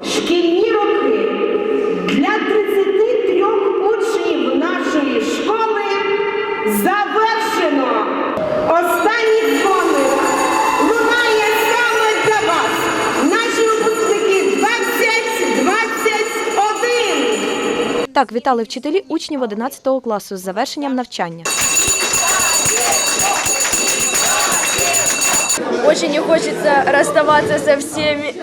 Шкільні роки для 33 учнів нашої школи завершено. Останній дзвоник лунає саме для вас. Наші випускники 2021. Так вітали вчителі учнів 11 класу з завершенням навчання. Очень не хочется расставаться со всеми.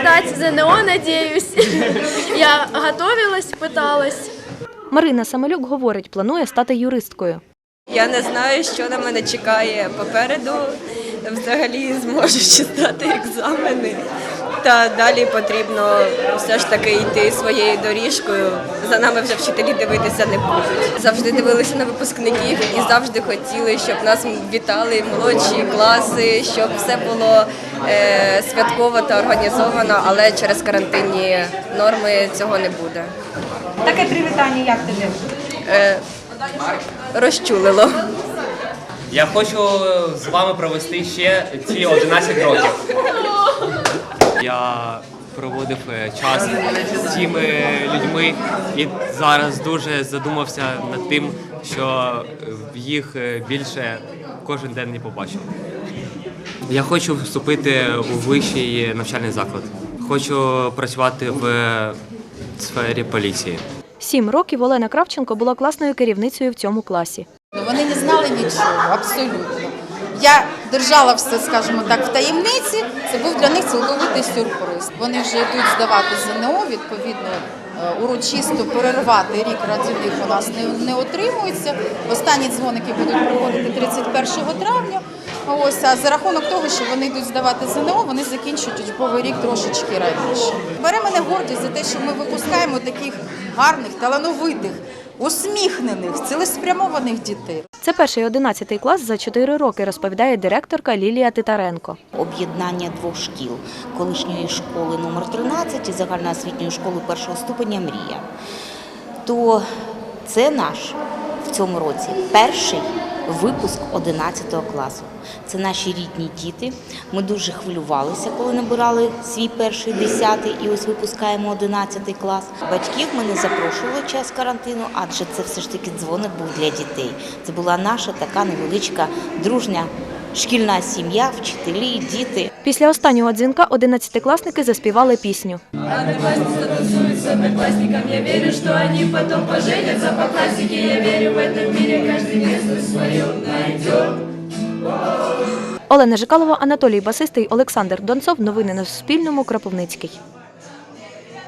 Сдать ЗНО, надеюсь. Я готовилась, пыталась. Марина Самолюк говорить, планує стати юристкою. Я не знаю, що на мене чекає попереду. Взагалі зможу читати екзамени. Та далі потрібно все ж таки йти своєю доріжкою. За нами вже вчителі дивитися не будуть. Завжди дивилися на випускників і завжди хотіли, щоб нас вітали молодші класи, щоб все було е, святково та організовано, але через карантинні норми цього не буде. Таке привітання, як тобі? Е, розчулило. Я хочу з вами провести ще ці 11 років. Я проводив е, час з цими людьми і зараз дуже задумався над тим, що їх е, більше кожен день не побачив. Я хочу вступити у вищий навчальний заклад. Хочу працювати в сфері поліції. Сім років Олена Кравченко була класною керівницею в цьому класі. Ну, Вони не знали нічого, абсолютно. Я держала все, скажімо так, в таємниці. Це був для них цілковитий сюрприз. Вони вже йдуть здавати ЗНО, відповідно, е, урочисто перервати рік раді них у нас не, не отримується. Останні дзвоники будуть проходити 31 травня. Ось а за рахунок того, що вони йдуть здавати ЗНО, вони закінчують учбовий рік трошечки раніше. Бере мене гордість за те, що ми випускаємо таких гарних, талановитих, усміхнених, цілеспрямованих дітей. Це перший 11 клас за 4 роки, розповідає директорка Лілія Титаренко. об'єднання двох шкіл колишньої школи номер 13 і загальноосвітньої школи першого ступеня Мрія. То це наш в цьому році перший випуск 11 класу. Це наші рідні діти. Ми дуже хвилювалися, коли набирали свій перший десятий і ось випускаємо 11 клас. Батьків ми не запрошували час карантину, адже це все ж таки дзвоник був для дітей. Це була наша така невеличка дружня шкільна сім'я, вчителі, діти. Після останнього дзвінка 11-класники заспівали пісню. Я верю, что они потом поженятся по классике. Я верю в мире, Олена Жикалова, Анатолій Басистий, Олександр Донцов. Новини на Суспільному. Кропивницький.